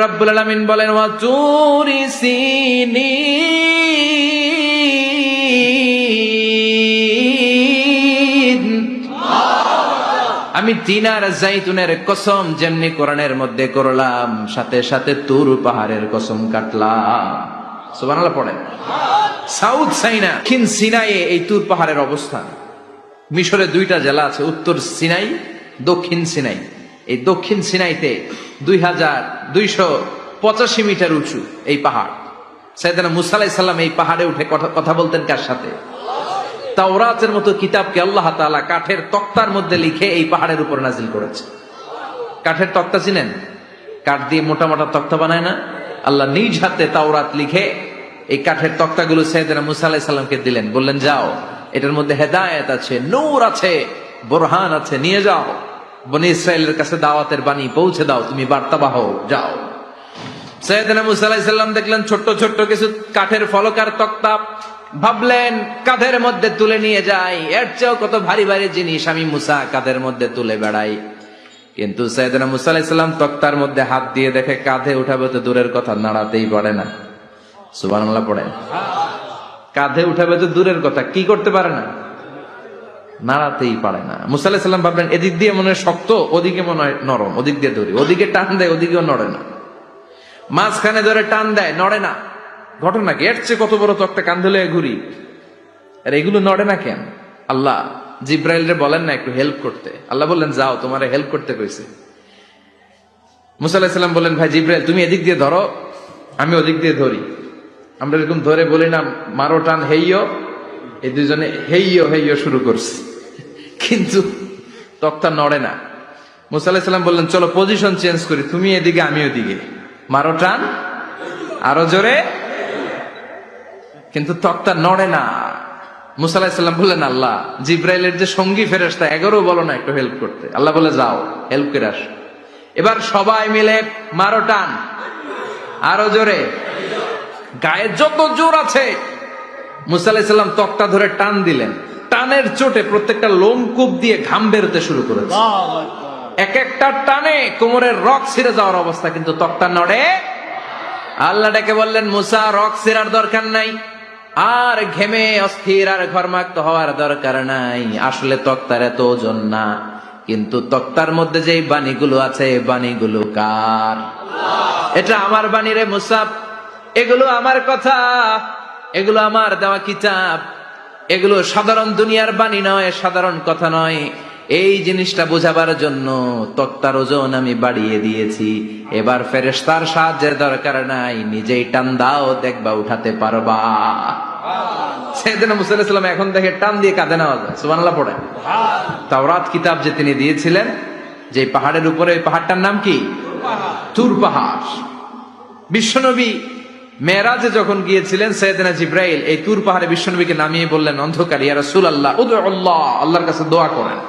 রব্বুল আলামিন বলেন তুরি সিনিন। আমি তিনার জাইতুনের কসম যেমনি কোরআনের মধ্যে করলাম, সাথে সাথে তুর পাহাড়ের কসম কাটলাম। সুবহানাল্লাহ সাউথ সাইনা দক্ষিণ সিনাইয়ে এই তুর পাহাড়ের অবস্থান। মিশরে দুইটা জেলা আছে, উত্তর সিনাই, দক্ষিণ সিনাই। এই দক্ষিণ সিনাইতে দুই হাজার দুইশো পঁচাশি মিটার উঁচু এই পাহাড়। সাইদানা মুসালাই সাল্লাম এই পাহাড়ে উঠে কথা- বলতেন কার সাথে? তাওরাতের মতো কিতাবকে আল্লাহ তাআলা কাঠের তক্তার মধ্যে লিখে এই পাহাড়ের উপর নাজিল করেছে। কাঠের তক্তা চিনেন? কাঠ দিয়ে মোটা মোটা তক্তা বানায় না? আল্লাহ নিজ হাতে তাওরাত লিখে এই কাঠের তক্তাগুলো সৈয়দনা মুসা সালামকে দিলেন। বললেন, যাও, এটার মধ্যে হেদায়েত আছে, নূর আছে, বোরহান আছে, নিয়ে যাও। বনি ইসরায়েলের কাছে দাওয়াতের বাণী পৌঁছে দাও, তুমি বার্তাবাহ যাও। সৈয়দনা মুসা আলাইহিস সালাম দেখলেন ছোট্ট ছোট্ট কিছু কাঠের ফলকার তক্তা, ভাবলেন, কাঁধের মধ্যে তুলে নিয়ে যাই, এর চেয়েও কত ভারী ভারী জিনিস আমি মুসা কাঁধের মধ্যে তুলে বেড়াই। কিন্তু সৈয়দনা মুসা তক্তার মধ্যে হাত দিয়ে দেখে কাঁধে উঠাবে তো দূরের কথা, নাড়াতেই পারে না। সুবহানাল্লাহ পড়ে কাঁধে উঠাবে তো দূরের কথা, কি করতে পারে না? নাড়াতেই পারে না। মুসা আলাইহিস ভাবলেন, এদিক দিয়ে মনে হয় শক্ত, ওদিকে মনে হয় নরম, ওদিক দিয়ে ধরি ওদিকে টান দেয়, ওদিকেও নড়ে না। মাঝখানে ধরে টান দেয়, নড়ে না। ঘটনা কি? এর চেয়ে কত বড় তক্তা কান্ধে লয়ে ঘুরি আর এগুলো নড়ে না কেন? আল্লাহ জিব্রাইল রে বলেন না একটু হেল্প করতে। আল্লাহ বললেন, যাও, তোমার হেল্প করতে কইছে। মুসা আলাহিসাল্লাম বললেন, ভাই জিব্রাইল, তুমি এদিক দিয়ে ধরো, আমি ওদিক দিয়ে ধরি। আমরা এরকম ধরে বলি না, মারো, টান, হেইয়। এই দুজনে হেইয় হেইয় শুরু করছি। কিন্তু তক্তা নড়ে না। মুসা বললেন, চলো পজিশন চেঞ্জ করি, তুমি এদিকে আমি ওদিকে মারো টান, আরও জোরে। কিন্তু তক্তা নড়ে না। মুসা বললেন, আল্লাহ, জিব্রাইলের যে সঙ্গী ফেরেস্তা এগারো বলো না, একটু হেল্প করতে। আল্লাহ বলে, যাও হেল্প করে আস। এবার সবাই মিলে মারো টান, আরও জোরে। গায়ে যত জোর আছে, মুসা তক্তা ধরে টান দিলেন। টানের চোটে প্রত্যেকটা লোমকূপ দিয়ে ঘাম বেরোতে শুরু করেছে। এক একটা টানে কোমরের রক ছিঁড়ে যাওয়ার অবস্থা কিন্তু তক্তা নড়ে। আল্লাহ ডেকে বললেন মুসা রক ছিঁড়ার দরকার নাই। আর ঘেমে অস্থির আর ঘরমাক্ত হওয়ার দরকার নাই। আসলে তক্তার এত ওজন না কিন্তু তক্তার মধ্যে যে বাণীগুলো আছে বাণীগুলো কার? এটা আমার বাণী রে মুসাফ এগুলো আমার কথা। এগুলো আমার দেওয়া কিতাব। এগুলো সাধারণ দুনিয়ার বাণী নয়, সাধারণ কথা নয়। এই জিনিসটা বোঝাবার জন্য তক্তার ওজন আমি বাড়িয়ে দিয়েছি। এবার ফেরেশতার সাহায্যের দরকার নাই, নিজেই টান দাও, দেখবা উঠাতে পারবা। সেদিন মুসাল্লাম এখন দেখে টান দিয়ে কাঁদে নেওয়া যায় পড়ে। তাওরাত কিতাব যে তিনি দিয়েছিলেন যে পাহাড়ের উপরে পাহাড়টার নাম কি? তুর পাহাড়। বিশ্বনবী মেয়েরাজে যখন গিয়েছিলেন, সৈয়দনা জিব্রাইল এই তুর পাহাড়ে বিশ্বনবীকে নামিয়ে বললেন, অন্ধকার, ইয়া রাসূল আল্লাহ আল্লাহ, আল্লাহর কাছে দোয়া করেন।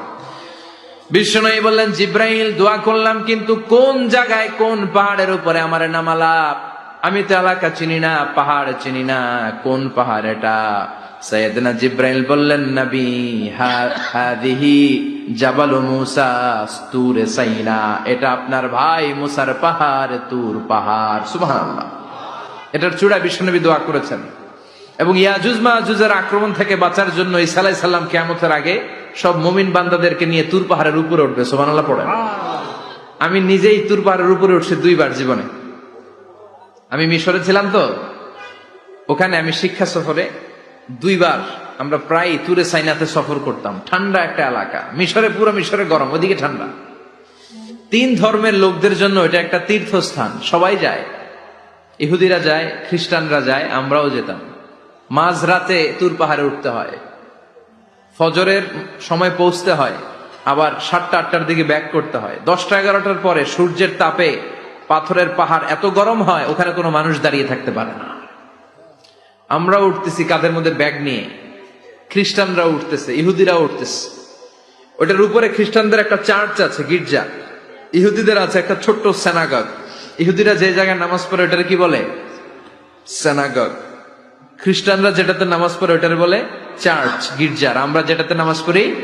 বিশ্বনবী বললেন, জিব্রাইল, দোয়া করলাম, কিন্তু কোন জায়গায়, কোন পাহাড়ের উপরে আমার নামালাপ আমি তো এলাকা চিনি না, পাহাড় চিনি না, কোন পাহাড় এটা? সৈয়দনা জিব্রাইল বললেন, নবী হাদিহি জাবালু মুসা তুরে সাইনা, এটা আপনার ভাই মুসার পাহাড়, তুর পাহাড়। সুবহানাল্লাহ। এটার চূড়া বিশ্বনবী দোয়া করেছেন। এবং ইয়াজুজ মাহুজের আক্রমণ থেকে বাঁচার জন্য ইসা আলাই সাল্লাম কেয়ামতের আগে সব মুমিন বান্দাদেরকে নিয়ে তুর পাহাড়ের উপরে উঠবে সোমানাল্লাহ পড়েন। আমি নিজেই তুর পাহাড়ের উপরে উঠছি দুইবার জীবনে। আমি মিশরে ছিলাম তো ওখানে আমি শিক্ষা সফরে দুইবার আমরা প্রায় তুরে সাইনাতে সফর করতাম। ঠান্ডা একটা এলাকা মিশরে পুরো মিশরে গরম ওদিকে ঠান্ডা। তিন ধর্মের লোকদের জন্য এটা একটা তীর্থস্থান সবাই যায়। ইহুদিরা যায়, খ্রিস্টানরা যায়, আমরাও যেতাম। মাঝ রাতে তুর পাহাড়ে উঠতে হয়। ফজরের সময় পৌঁছতে হয়, আবার সাতটা, আটটার দিকে ব্যাক করতে হয়। দশটা, এগারোটার পরে সূর্যের তাপে পাথরের পাহাড় এত গরম হয়, ওখানে কোনো মানুষ দাঁড়িয়ে থাকতে পারে না। আমরা উঠতেছি কাদের মধ্যে ব্যাগ নিয়ে। খ্রিস্টানরা উঠতেছে ইহুদিরা উঠতেছে। ওটার উপরে খ্রিস্টানদের একটা চার্চ আছে, গির্জা। ইহুদিদের আছে একটা ছোট্ট সেনাগগ ইহুদিরা যে জায়গায় নামাজ পড়ে ওটার কি বলে? সেনাগগ খ্রিস্টানরা যেটাতে নামাজ পড়ে ওটার বলে চার্চ গির্জার। আমরা যেটাতে নামাজ পড়ি,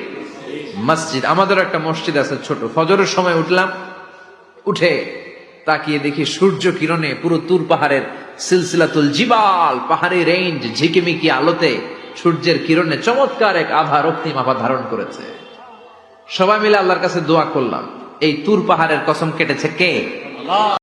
মসজিদ। আমাদের একটা মসজিদ আছে ছোট। ফজরের সময় উঠলাম, উঠে তাকিয়ে দেখি সূর্য কিরণে পুরো তুর পাহাড়ের সিলসিলাতুল জিবাল পাহাড়ি রেঞ্জ ঝিকিমিকি আলোতে সূর্যের কিরণে চমৎকার এক আভা রক্তিম আভা ধারণ করেছে। সবাই মিলে আল্লাহর কাছে দোয়া করলাম। এই তুর পাহাড়ের কসম কেটেছে কে?